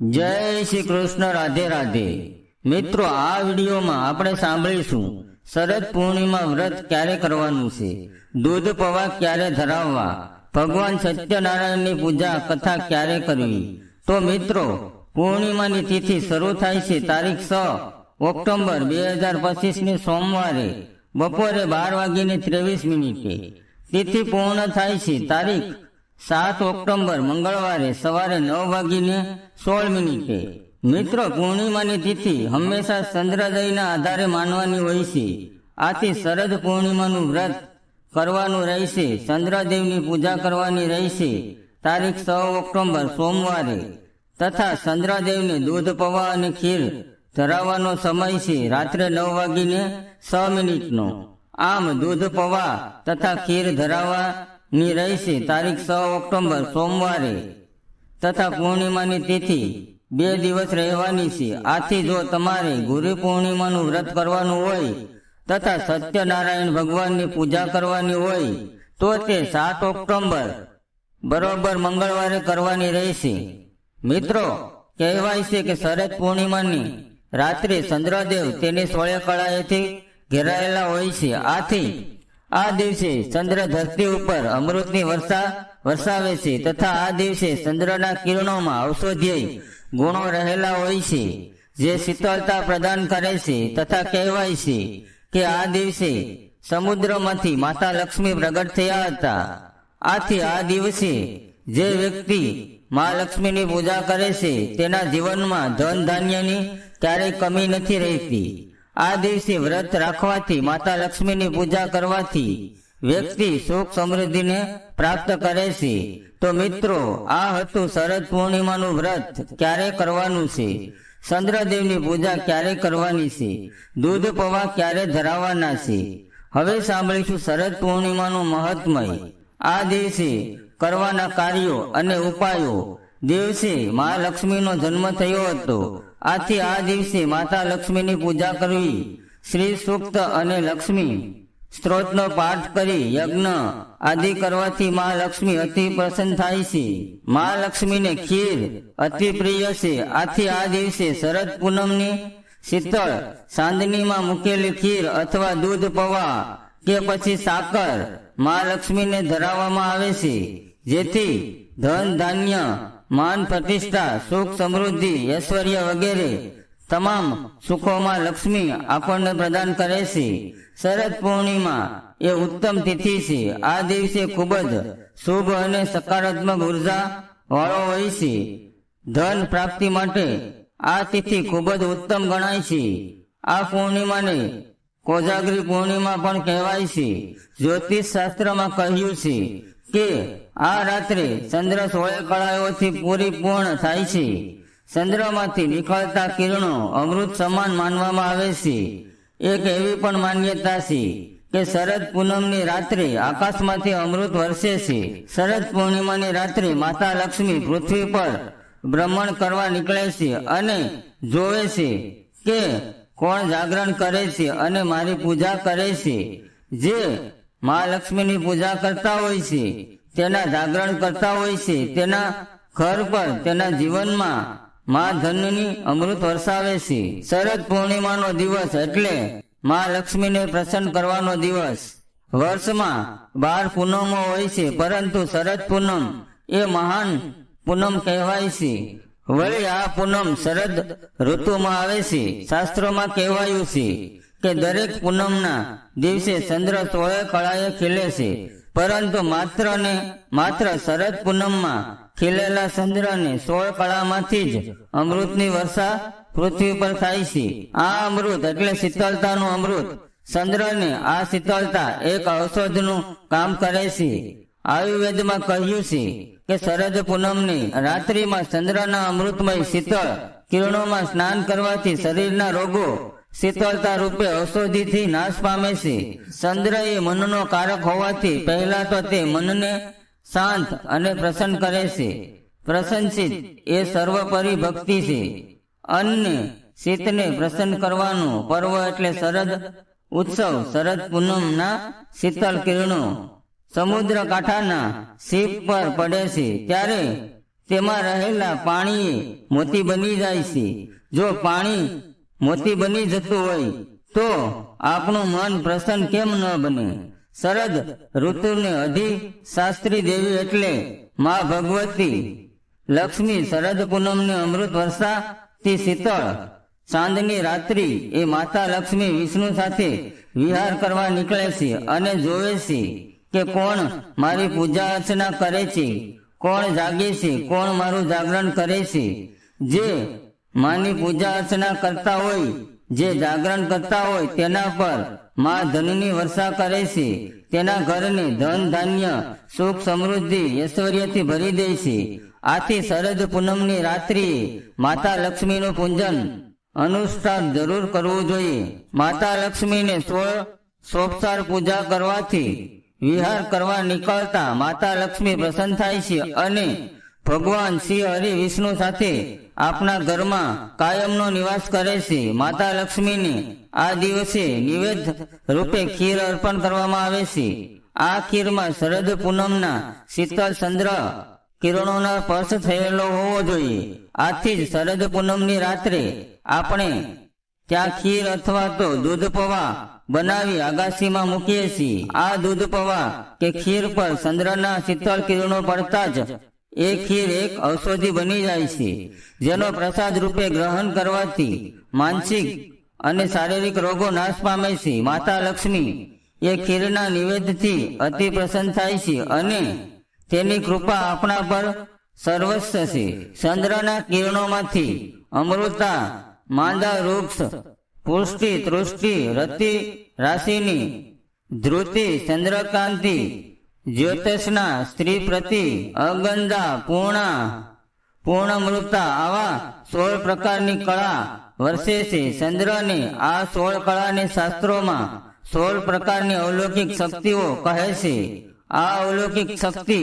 જય શ્રી કૃષ્ણ, રાધે રાધે. મિત્રો, આ વિડીયોમાં આપણે સાંભળીશું, શરદ પૂર્ણિમા વ્રત ક્યારે કરવાનું છે? દૂધ પવા ક્યારે ધરાવવા? ભગવાન સત્યનારાયણની પૂજા, કથા ક્યારે કરવી? તો મિત્રો, પૂર્ણિમાની તિથિ શરૂ થાય છે તારીખ છ ઓક્ટોબર બે હજાર પચીસની સોમવારે, બપોરે બાર વાગીને ત્રેવીસ મિનિટે. તિથિ પૂર્ણ થાય છે તારીખ સાત ઓક્ટોબર, મંગળવારે સવારે નવ વાગીને સોળ મિનિટે. મિત્રો પૂર્ણિમાની તિથિ હંમેશા ચંદ્રોદયના આધારે માનવાની હોય છે. આથી શરદ પૂર્ણિમાનું વ્રત કરવાનું રહેશે. ચંદ્રદેવની પૂજા કરવાની રહેશે. તારીખ છ ઓક્ટોબર, સોમવારે. તથા ચંદ્રદેવને દૂધ પૌવા અને ખીર ધરાવવાનો સમય છે રાત્રે નવ વાગીને છ મિનિટનો. આમ દૂધ પૌવા તથા ખીર ધરાવવાની રહેશે તારીખ છ ઓક્ટોબર સોમવારે. તથા પૂર્ણિમાની તિથિ બે દિવસ રહેવાની છે. આથી જો તમારે ગુરુ પૂર્ણિમાનું વ્રત કરવાનું હોય તથા સત્યનારાયણ ભગવાનની પૂજા કરવાની હોય, તો તે સાત ઓક્ટોબર બરોબર મંગળવારે કરવાની રહેશે. મિત્રો, કહેવાય છે કે શરદ પૂર્ણિમાની રાત્રે ચંદ્રદેવ તેની સોળે કળાએથી ઘેરાયેલા હોય છે. આથી આ દિવસે ચંદ્ર ધરતી ઉપર અમૃતની વર્ષા વરસાવે છે તથા આ દિવસે ચંદ્રના કિરણોમાં ઔષધીય ગુણો રહેલા હોય છે, જે શીતળતા પ્રદાન કરે છે તથા કહેવાય છે કે આ દિવસે સમુદ્રમાંથી માતા લક્ષ્મી પ્રગટ થયા હતા. આથી આ દિવસે જે વ્યક્તિ મા લક્ષ્મીની પૂજા કરે છે તેના જીવનમાં ધન ધાન્યની ક્યારેય કમી નથી રહેતી. આ દિવસે વ્રત રાખવાથી, માતા લક્ષ્મીની પૂજા કરવાથી વ્યક્તિ સુખ સમૃદ્ધિને પ્રાપ્ત કરે છે. તો મિત્રો, આ હતું શરદ પૂર્ણિમાનું વ્રત. ક્યારે કરવાનું છે? ચંદ્રદેવની પૂજા ક્યારે કરવાની છે? દૂધ પવા ક્યારે ધરાવવાના છે? હવે સાંભળીશું શરદ પૂર્ણિમાનું મહત્મય. આ દિવસે કરવાના કાર્યો અને ઉપાયો દિવસે મા લક્ષ્મીનો જન્મ થયો હતો. આથી આ દિવસે માતા લક્ષ્મીની પૂજા કરવી શ્રી સૂક્ત અને લક્ષ્મી સ્ત્રોતનો પાઠ કરી યજ્ઞ આદિ કરવાથી મા લક્ષ્મી અતિ પ્રસન્ન થાય છે. મા લક્ષ્મીને ખીર અતિ પ્રિય છે. આથી આ દિવસે શરદ પૂનમની શીતળ સાંદનીમાં મૂકેલી ખીર અથવા દૂધ, પવા કે પછી સાકર મા લક્ષ્મીને ધરાવવામાં આવે છે. જેથી ધન, ધાન્ય, માન, પ્રતિષ્ઠા, સુખ, સમૃદ્ધિ, ઐશ્વર્ય વગેરે તમામ સુખોમાં લક્ષ્મી આપણને પ્રદાન કરે છે. શરદ પૂર્ણિમા એ ઉત્તમ તિથિ છે. આ દિવસે ખૂબ જ શુભ અને સકારાત્મક ઊર્જા વાળો હોય છે. ધન પ્રાપ્તિ માટે આ તિથિ ખૂબ જ ઉત્તમ ગણાય છે. આ પૂર્ણિમાને કોજાગરી પૂર્ણિમા પણ કહેવાય છે. જ્યોતિષ શાસ્ત્રમાં કહ્યું છે કે આ રાત્રે ચંદ્ર સોળે કળાઓથી પૂરી પૂર્ણ થાય છે. ચંદ્રમાંથી નીકળતા કિરણો અમૃત સમાન માનવામાં આવે છે. એક એવી પણ માન્યતા છે કે શરદ પૂનમની રાત્રે આકાશમાંથી અમૃત વરસે છે. શરદ પૂર્ણિમાની રાત્રે માતા લક્ષ્મી પૃથ્વી પર ભ્રમણ કરવા નીકળે છે અને જોવે છે કે કોણ જાગરણ કરે છે અને મારી પૂજા કરે છે. જે મા લક્ષ્મીની પૂજા કરતા હોય છે, તેના જાગરણ કરતા હોય છે, તેના ઘર પર, તેના જીવનમાં મા ધનની અમૃત વરસાવે છે. શરદ પૂર્ણિમાનો દિવસ એટલે મા લક્ષ્મીને પ્રસન્ન કરવાનો દિવસ. વર્ષમાં બાર પૂનમો હોય છે, પરંતુ શરદ પૂનમ એ મહાન પૂનમ કહેવાય છે. વળી આ પૂનમ શરદ ઋતુમાં આવે છે, શાસ્ત્રોમાં કહેવાયું છે. કે દરેક પૂનમના દિવસે ચંદ્ર સોળે કળાએ ખીલે છે, પરંતુ માત્ર ને માત્ર શરદ પૂનમમાં ખીલેલા ચંદ્રને સોળ કળામાંથી જ અમૃતની વર્ષા પૃથ્વી પર થાય છે. આ અમૃત એટલે શીતળતાનું અમૃત. ચંદ્રને આ શીતળતા એક ઔષધનું કામ કરે છે. આયુર્વેદમાં કહ્યું છે કે શરદ પૂનમની રાત્રિમાં ચંદ્રના અમૃતમય શીતળ કિરણોમાં સ્નાન કરવાથી શરીરના રોગો શીતળતા રૂપે ઔષધિથી નાશ પામે છે. ચંદ્ર એ મનનો કારક હોવાથી પહેલા તો તે મનને શાંત અને પ્રસન્ન કરે છે. પ્રસન્નચિત એ સર્વપરી ભક્તિ છે. અન્ન શીતને પ્રસન્ન કરવાનું પર્વ એટલે શરદ ઉત્સવ, શરદ પૂનમના શીતળ કિરણો. સમુદ્ર કાંઠાના શીપ પર પડે છે. ત્યારે તેમાં રહેલા પાણી મોતી બની જાય છે. જો પાણી મોતી બની જતું હોય તો આપણું મન પ્રસન્ન કેમ ન બને? શરદ ઋતુને અધિ શાસ્ત્રી દેવી એટલે મા ભગવતી. લક્ષ્મી શરદ પૂનમને અમૃત વર્ષાથી શીતળ. ચાંદની રાત્રિ એ માતા લક્ષ્મી વિષ્ણુ સાથે વિહાર કરવા નીકળે છે અને જોવે છે કે કોણ મારી પૂજા અર્ચના કરે છે, કોણ જાગે છે, કોણ મારું જાગરણ કરે છે. જે માની પૂજા અર્ચના કરતા હોય, જે જાગરણ કરતા હોય તેના પર મા ધનની વર્ષા કરે છે. તેના ઘરને ધન ધાન્ય, સુખ સમૃદ્ધિ, ઐશ્વર્યથી ભરી દે છે. આથી શરદ પૂનમની રાત્રિએ માતા લક્ષ્મીનું પૂજન અનુષ્ઠાન જરૂર કરવું જોઈએ. માતા લક્ષ્મીને સ્વ સોપસાર પૂજા કરવાથી વિહાર કરવા નીકળતા માતા લક્ષ્મી પ્રસન્ન થાય છે અને ભગવાન શ્રી હરિ વિષ્ણુ સાથે આપના ઘરમાં કાયમનો નિવાસ કરે છે. માતા લક્ષ્મીને આ દિવસે નિવેદ રૂપે ખીર અર્પણ કરવામાં આવે છે. આ ખીરમાં શરદ પૂનમના શીતળ ચંદ્ર કિરણોનો સ્પર્શ થયેલો હોવો જોઈએ. આથી જ શરદ પૂનમની રાત્રે આપણે ત્યાં ખીર અથવા તો દૂધ પવા બનાવી આગાશીમાં મૂકીએ છીએ. આ દૂધ પવા કે ખીર પર ચંદ્રના શીતળ કિરણો પડતા જ એ ખીર એક ઔષધિ બની જાય છે, જેનો પ્રસાદ રૂપે ગ્રહણ કરવાથી માનસિક અને શારીરિક રોગો નાશ પામે છે. માતા લક્ષ્મી એ ખીરના નિવેદથી અતિ પ્રસન્ન થાય છે અને તેની કૃપા આપણા પર સર્વસ્વ છે. ચંદ્રના કિરણોમાંથી અમૃતા, માંદા વૃક્ષ, પુષ્ટિ તૃષ્ટિ, રતિ રાશિની ધ્રુતિ, ચંદ્રકાંતિ જ્યોતિષના સ્ત્રી પ્રતિ અગંધા, પૂર્ણ પૂર્ણ મૃતા આવા સોળ પ્રકારની કળા વર્ષે છે ચંદ્રને આ સોળ કળાને શાસ્ત્રોમાં સોળ પ્રકારની અવલૌકિક શક્તિઓ કહે છે. આ અવલૌકિક શક્તિ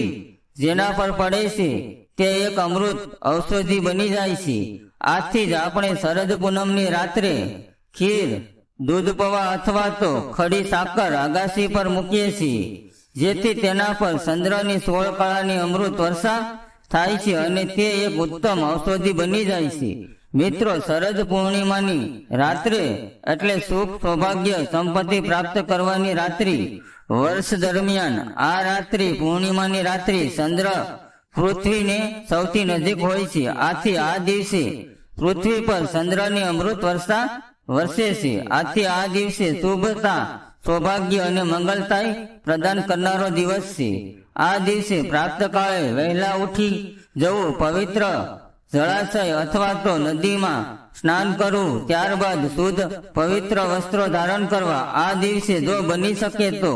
જેના પર પડે છે તે એક અમૃત ઔષધિ બની જાય છે. આથી જ આપણે શરદ પૂનમની રાત્રે ખીર, દૂધ પવા અથવા તો ખડી સાકર અગાસી પર મૂકીએ છીએ. જેથી તેના પર ચંદ્રની સોળ કળાની અમૃત વર્ષા થાય છે અને તે એક ઉત્તમ ઔષધિ બની જાય છે. મિત્રો, શરદ પૂર્ણિમાની રાત્રે એટલે સુખ સૌભાગ્ય સંપત્તિ પ્રાપ્ત કરવાની રાત્રિ. વર્ષ દરમિયાન આ રાત્રિ પૂર્ણિમાની રાત્રિ ચંદ્ર પૃથ્વીને સૌથી નજીક હોય છે. આથી આ દિવસે પૃથ્વી પર ચંદ્રની અમૃત વર્ષા વરસે છે. આથી આ દિવસે શુભતા સૌભાગ્ય અને મંગલતાય પ્રદાન કરનારો દિવસ છે. આ દિવસે પ્રાપ્ત કાળે વહેલા ઉઠી જવું પવિત્ર જળાશય અથવા તો નદીમાં સ્નાન કરવું, ત્યારબાદ શુદ્ધ પવિત્ર વસ્ત્રો ધારણ કરવા. આ દિવસે જો બની શકે તો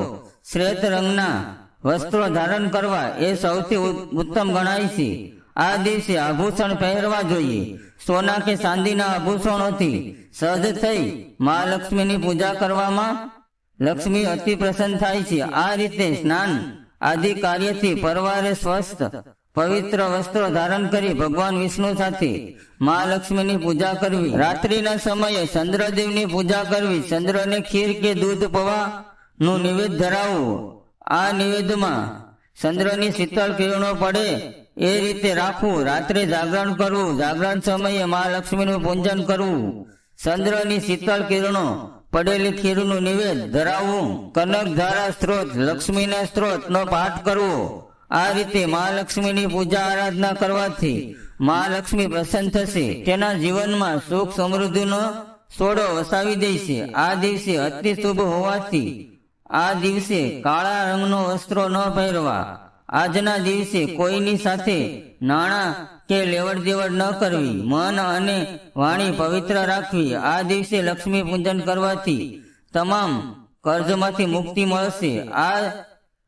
શ્વેત રંગના વસ્ત્રો ધારણ કરવા એ સૌથી ઉત્તમ ગણાય છે. આ દિવસે આભૂષણ પહેરવા જોઈએ. સોના કે ચાંદીના આભૂષણોથી સહજ થઈ મહાલક્ષ્મીની પૂજા કરવામાં લક્ષ્મી અતિ પ્રસન્ન થાય છે. આ રીતે સ્નાન આદિ કાર્યથી પરવારે સ્વસ્થ, પવિત્ર વસ્ત્રો ધારણ કરી ભગવાન વિષ્ણુ સાથે મહાલક્ષ્મીની પૂજા કરવી. રાત્રિના સમયે ચંદ્રદેવની પૂજા કરવી. ચંદ્રને ખીર કે દૂધ પવા નું નિવેદ ધરાવવું. આ નિવેદમાં ચંદ્રની શીતળ કિરણો પડે એ રીતે રાખવું. રાત્રે જાગરણ કરવું. જાગરણ સમયે મહાલક્ષ્મીનું પૂજન કરવું. ચંદ્રની શીતળ કિરણો પડેલી ખીરનું નિવેદ ધરાવવું કનક ધારા સ્ત્રોત, લક્ષ્મીના સ્ત્રોત નો પાઠ કરવો. આ રીતે મહાલક્ષ્મીની પૂજા આરાધના કરવાથી મહાલક્ષ્મી પ્રસન્ન થશે. તેના જીવનમાં સુખ સમૃદ્ધિનો સોડો વસાવી દેશે. આ દિવસે અતિ શુભ હોવાથી આ દિવસે કાળા રંગનો વસ્ત્રો ન પહેરવા. આજના દિવસે કોઈની સાથે નાણાં કે લેવડ દેવડ ન કરવી, મન અને વાણી પવિત્ર રાખવી, આ દિવસે લક્ષ્મી પૂજન કરવાથી તમામ કર્જમાંથી મુક્તિ મળશે. આ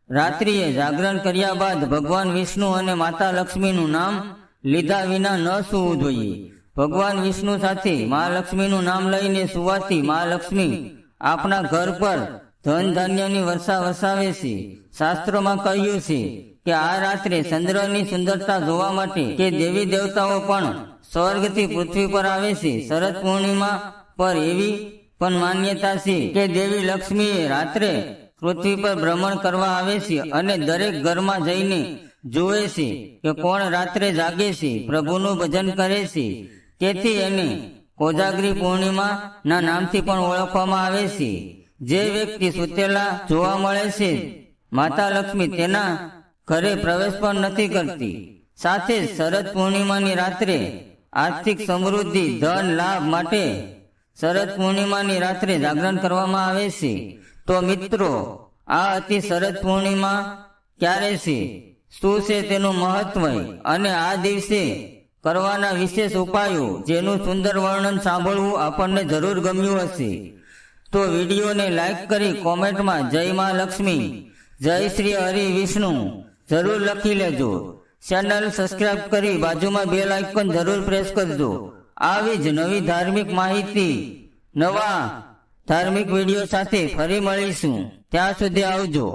રાત્રિએ જાગરણ કર્યા બાદ ભગવાન વિષ્ણુ અને માતા લક્ષ્મીનું નામ લીધા વિના ન સૂવું જોઈએ. ભગવાન વિષ્ણુ સાથે મહાલક્ષ્મીનું નામ લઈને સુવાથી મહાલક્ષ્મી આપના ઘર પર ધન ધાન્યની વર્ષા વસાવે છે. શાસ્ત્રોમાં કહ્યું છે કે આ રાત્રે ચંદ્રની સુંદરતા જોવા માટે કે દેવી દેવતાઓ પણ સ્વર્ગથી પૃથ્વી પર આવે છે શરદ પૂર્ણિમા પર એવી પણ માન્યતા છે કે દેવી લક્ષ્મીએ રાત્રે પૃથ્વી પર ભ્રમણ કરવા આવે છે અને દરેક ઘરમાં જઈને જુએ છે કે કોણ રાત્રે જાગે છે, પ્રભુનું ભજન કરે છે. તેથી એને કોજાગરી પૂર્ણિમા ના નામથી પણ ઓળખવામાં આવે છે. જે વ્યક્તિ સુતેલા જોવા મળે છે, માતા લક્ષ્મી તેના ઘરે પ્રવેશ પણ નથી કરતી. સાથે શરદ પૂર્ણિમાની રાત્રે આર્થિક સમૃદ્ધિ, ધન, લાભ માટે શરદ પૂર્ણિમાની રાત્રે જાગરણ કરવામાં આવે છે. તો મિત્રો, આ હતી શરદ પૂર્ણિમા ક્યારે છે? શું છે તેનું મહત્વ? અને આ દિવસે કરવાના વિશેષ ઉપાયો જેનું સુંદર વર્ણન સાંભળવું આપણને જરૂર ગમ્યું હશે. તો વિડીયોને લાઈક કરી કોમેન્ટમાં જય માં લક્ષ્મી, જય શ્રી હરિ વિષ્ણુ, જરૂર લખી લેજો. ચેનલ સબસ્ક્રાઇબ કરી બાજુમાં બે લાઇકન જરૂર પ્રેસ કરજો. આવી જ નવી ધાર્મિક માહિતી, નવા ધાર્મિક વીડિયો સાથે ફરી મળીશું. ત્યાં સુધી આવજો.